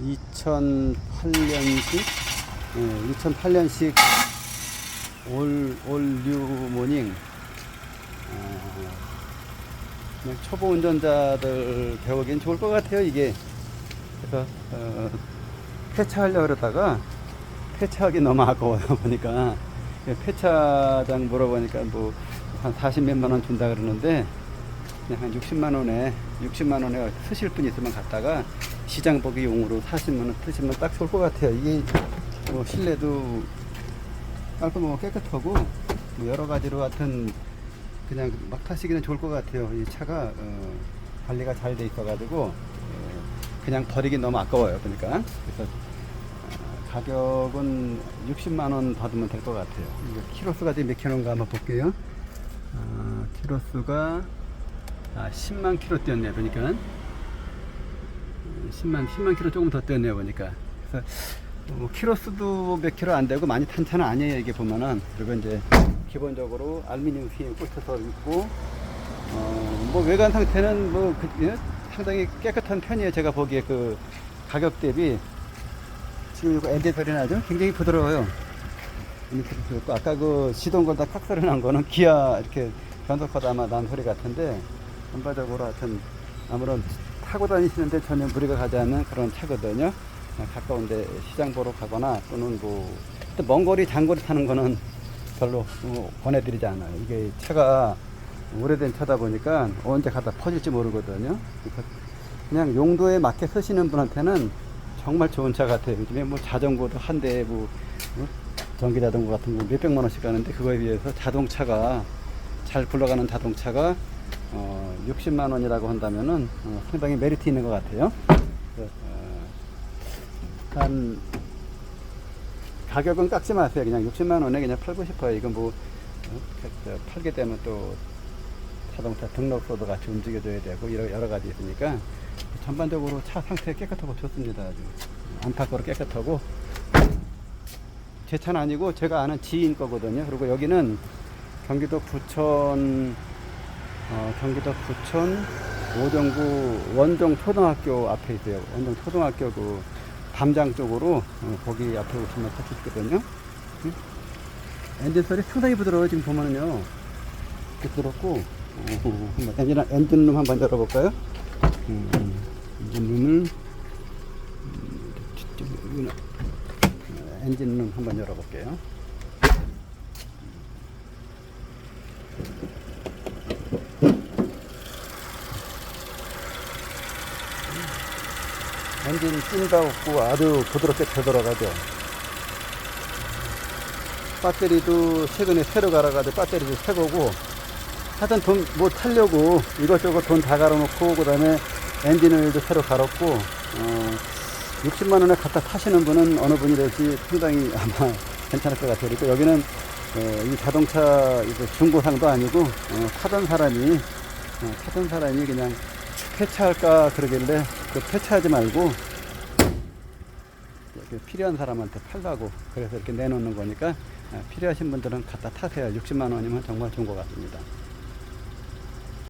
2008년식, 2008년식 올, 올뉴 모닝. 어, 초보 운전자들 배우기엔 좋을 것 같아요, 이게. 그래서, 어, 폐차하려고 그러다가, 폐차하기 너무 아까워요, 보니까. 폐차장 물어보니까 뭐, 한 40 몇만 원 준다 그러는데, 그냥 한 60만 원에 60만 원에 쓰실 분 있으면 갔다가 시장 보기 용으로 40만 원 쓰시면 딱 좋을 것 같아요. 이게 뭐 실내도 깔끔하고 깨끗하고 뭐 여러 가지로 하여튼 그냥 막 타시기는 좋을 것 같아요. 이 차가 어, 관리가 잘 돼 있어가지고 어, 그냥 버리기 너무 아까워요. 그러니까 그래서 어, 가격은 60만 원 받으면 될 것 같아요. 키로수가 지금 몇 킬로인가 한번 볼게요. 어, 키로수가 아, 10만 킬로 뛰었네요. 음, 10만 10만 킬로 조금 더 뛰었네요. 보니까 그래서 뭐 키로 수도 몇 킬로 안 되고 많이 탄 차는 아니에요. 이게 보면은 그리고 이제 기본적으로 알루미늄 휠 꽂혀서 있고 어, 뭐 외관 상태는 뭐 그, 예? 상당히 깨끗한 편이에요. 제가 보기에 그 가격 대비 지금 이거 엔진 소리 나죠? 굉장히 부드러워요. 부드럽고 아까 그 시동 걸다 칵 소리 난 거는 기아 이렇게 변속하다 아마 난 소리 같은데 전반적으로 하여튼 아무런 타고 다니시는데 전혀 무리가 가지 않는 그런 차거든요. 어, 가까운데 시장 보러 가거나 또는 뭐, 또먼 거리, 장거리 타는 거는 별로 뭐 권해드리지 않아요. 이게 차가 오래된 차다 보니까 언제 갖다 퍼질지 모르거든요. 그냥 용도에 맞게 쓰시는 분한테는 정말 좋은 차 같아요. 요즘에 뭐 자전거도 한 대에 뭐, 어? 전기 자전거 같은 거 몇백만 원씩 가는데 그거에 비해서 자동차가 잘 굴러가는 자동차가 어, 60만 원이라고 한다면은 어, 상당히 메리트 있는 것 같아요. 어, 한 가격은 깎지 마세요. 그냥 60만 원에 그냥 팔고 싶어요. 이건 뭐 어, 그, 저, 팔게 되면 또 자동차 등록소도 같이 움직여줘야 되고 여러, 여러 가지 있으니까 전반적으로 차 상태 깨끗하고 좋습니다. 아주 안팎으로 깨끗하고 제 차는 아니고 제가 아는 지인 거거든요. 그리고 여기는 경기도 부천 어, 경기도 부천 오정구 원정 초등학교 앞에 있어요. 원정 초등학교 그 담장 쪽으로 어, 거기 앞에 오시면 탈수 있거든요. 응? 엔진 소리 상당히 부드러워요. 지금 보면은요. 부드럽고 어, 엔진, 엔진룸 한번 열어볼까요? 음, 엔진룸을 음, 뒤쪽에 엔진룸 한번 열어볼게요. 엔진 찐다 없고 아주 부드럽게 잘 돌아가죠. 배터리도 최근에 새로 갈아가지고 배터리도 새 거고 하여튼 돈 뭐 타려고 이것저것 돈 다 갈아놓고 그 다음에 엔진오일도 새로 갈았고 어, 60만 원에 갖다 타시는 분은 어느 분이될지 상당히 아마 괜찮을 것 같아요. 그리고 여기는 어, 이 자동차 중고상도 아니고 어, 타던 사람이 어, 타던 사람이 그냥 폐차할까 그러길래 그 폐차하지 말고 이렇게 필요한 사람한테 팔라고 그래서 이렇게 내놓는 거니까 어, 필요하신 분들은 갖다 타세요. 60만 원이면 정말 좋은 것 같습니다.